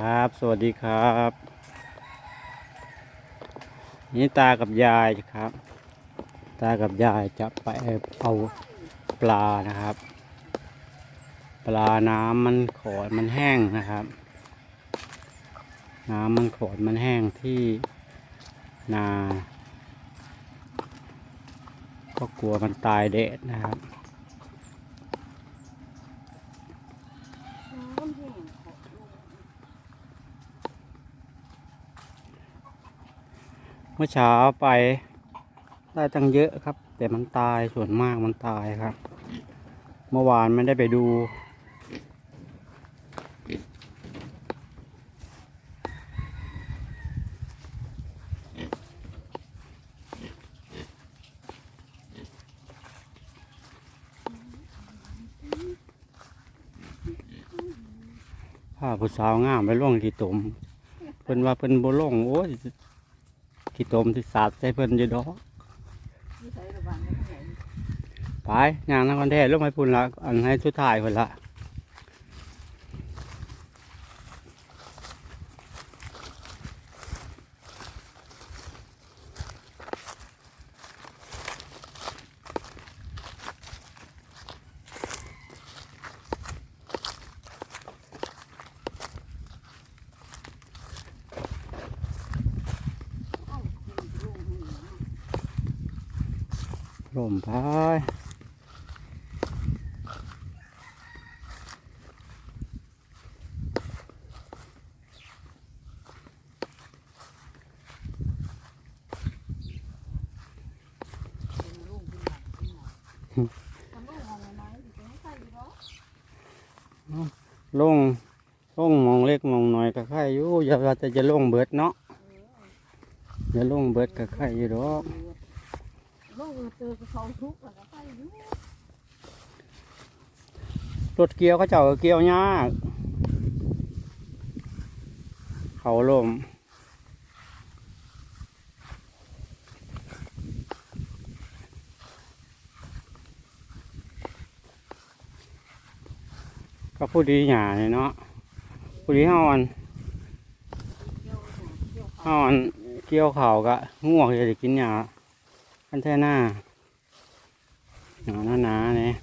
ครับ สวัสดีครับ นี่ตากับยายครับ ตากับยายจะไปเอาปลานะครับ ปลาน้ำมันขอดมันแห้งนะครับ น้ำมันขอดมันแห้งที่นา ก็กลัวมันตายเดดนะครับ เมื่อเช้าไปได้ตั้งเยอะครับ แต่มันตายส่วนมากมันตายครับ เมื่อวานไม่ได้ไปดูผ้าผู้สาวงามไปล่วงที่ตมเพิ่นว่าเพิ่นบ่ลงโอ้ย ขี้ตมที่สาดใส่เพิ่นอยู่ดอกนี่ใช้ระบางกันเท่าไหร่ไปงานนักคอนเทศลงไปพุ่นละอันให้สุดท้ายพุ่นละ ลมไปเป็นลูกเป็นหลานเป็นหลานทำลูกมองล่อกลงมองเล็กมองหน้อยก็ไข่อยู่อย่าว่าแต่จะลงเบิดเนาะอย่าลงเบิดก็ไข่อยู่ดอก เจอเขาทุกข์แล้วไปอยู่รถเกียวเขาเจ้าก็เกียวยากเขาลมก็ผู้ดีหยาเนี่ยเนาะผู้ดีห้าวันห่าวันเกี่ยวเขาก็ง่วงจะกินหยา อันแท่หน้าหนาหนาหนาๆเนี่ย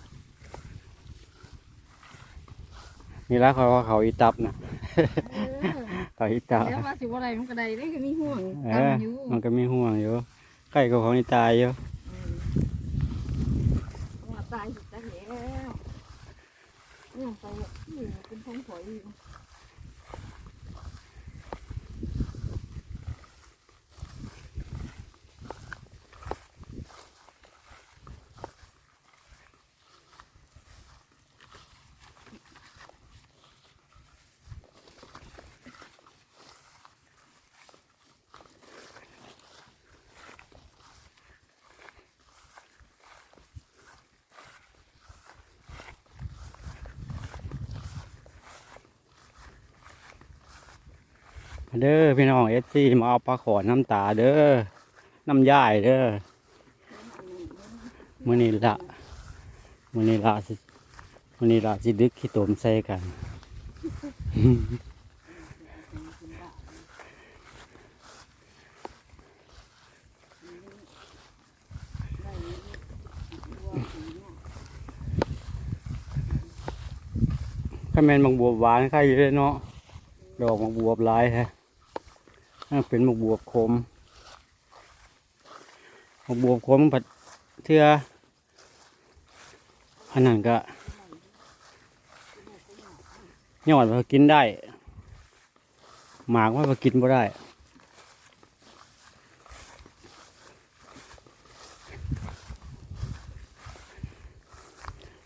นี่ละเขาว่าเขาอีตับนะเออเขาอีตับแล้วว่าสิว่าอะไรมันก็ได้ได้ก็มีห่วงเอกัอนอยู่มันก็มีห่วงอยู่ใกล้กับของอีตายอยู่ว่าตายสิตายแล้วเนี่ยไปนี่เป็นทงฝอยอยู่ เด้อพี่น้องเอฟซีมาเอาปลาขอน้ำตาเด้อน้ำย่ายเด้อมือนี้ละมือนี้ละสิมือนี้ละสิดึกขี้ตมใส่กันข้าแมนบักบวบหวานใครอยู่เลยเนาะดอกบักบวบลายแฮะ เป็นบักบวบขมบักบวบขมผัดเทืออันนั้นก็ยอดมันกินได้ หมากมันก็กินบ่ได้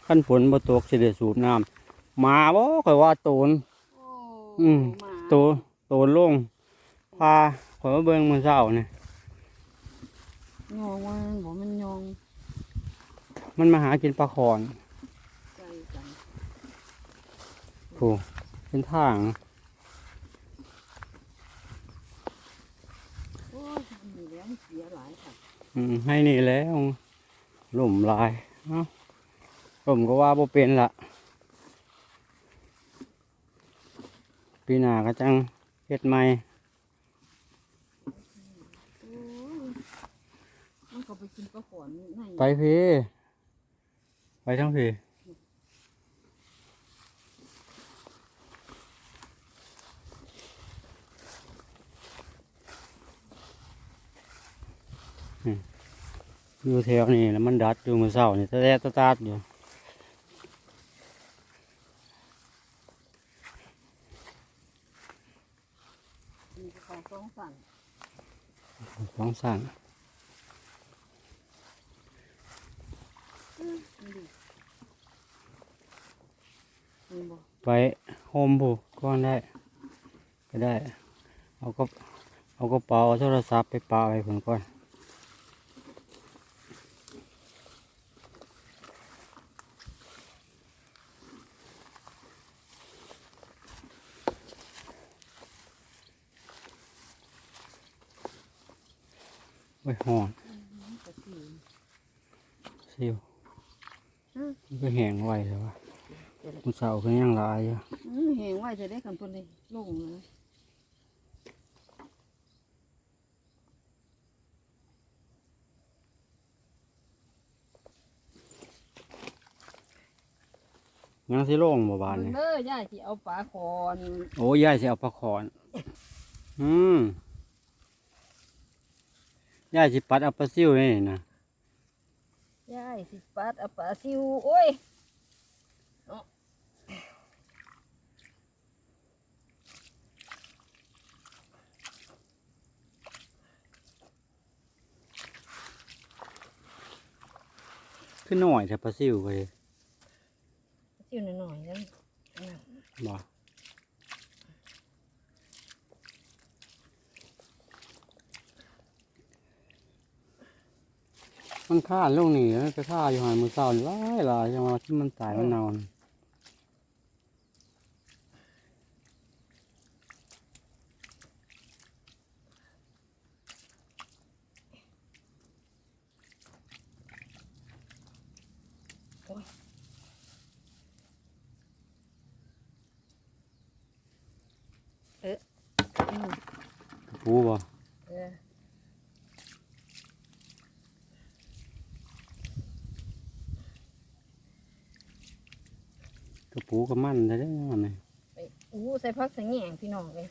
ขั้นฝนบ่ตกสิได้สูบน้ำหมาบ่ค่อยว่าโตนโอ้อืมมาโตโตนลง พาข่อยมาเบิ่งมื้อเช้านี่ยองมันบอกมันยองมันมาหากินปลาขอนใจกันโอ้เป็นทาง โอ้ยมันมีแล้วมันเสียหลายค่ะอืมให้นี่แล้วล่มหลายเอ้าล่มก็ว่าบ่เป็นละปีหน้าก็จังเฮ็ดใหม่ โอ้ยมัน ก็ไปกินปลาขอนในไปพี่ไปทั้งพี่นี่อยู่แถวนี้แล้วมันดัดอยู่มือเศร้านี่ตะแตะตะตาดอยู่มีของสองสั่นสองสั่ง นี่ดินี่บ่ ไปโฮมผูกก็ได้ ก็ได้ เอาก็เอากระเป๋าเอาโทรศัพท์ไปปาไว้ผมก่อนไว้ยห่อนกระสีซิวอืมมัน ก็แห้งไวเลยวะมันเสาก็ยังหลายอยู่อืมแหงไว้จะได้กันเพิ่นเลยลงเลยยังสิโล่งบ่บานเบิ่นี่งเด้อย่าสิเอาปลาขอนโอ้ยายสิเอาปลาขอน อืมยายสิปัดเอาปลาซิวนี่นะ ยายสิปัดอปาซิวโอ้ยขึ้นหน่อยแต่ปลาซิวไปหน่อยๆแล้วนั่น บ่ มันฆ่าลงนี่แล้วไปฆ่าอยู่หอยมือเศร้านี่หลายหลายจังว่าที่มันตายมันนอนอืมปูบ่ เออ กระ ปูกระมันได้ได้ยังไงไปอู้ใส่ผักใส่แหงพี่น้องเลย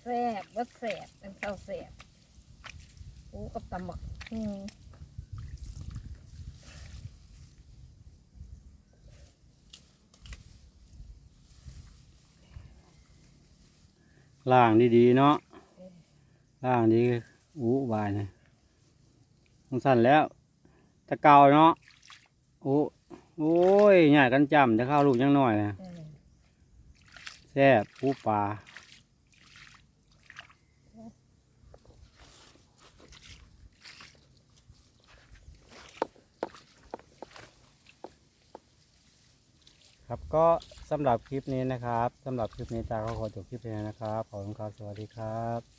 แซ่บวัดแซ่บเป็นข้าวแซ่บอู้กับตำหมักอืมล่างดีๆเนาะล่างดีอู้บายเนี่ยมันสั่นแล้วตะเกาเนาะอู้ โอ้ยใหญ่กันจำจะเข้าลูกยังน้อยนะเออแซ่บปูปลาครับก็สำหรับคลิปนี้นะครับสำหรับคลิปนี้ตาก็ขอจบคลิปนี้นะครับขอบคุณครับสวัสดีครับ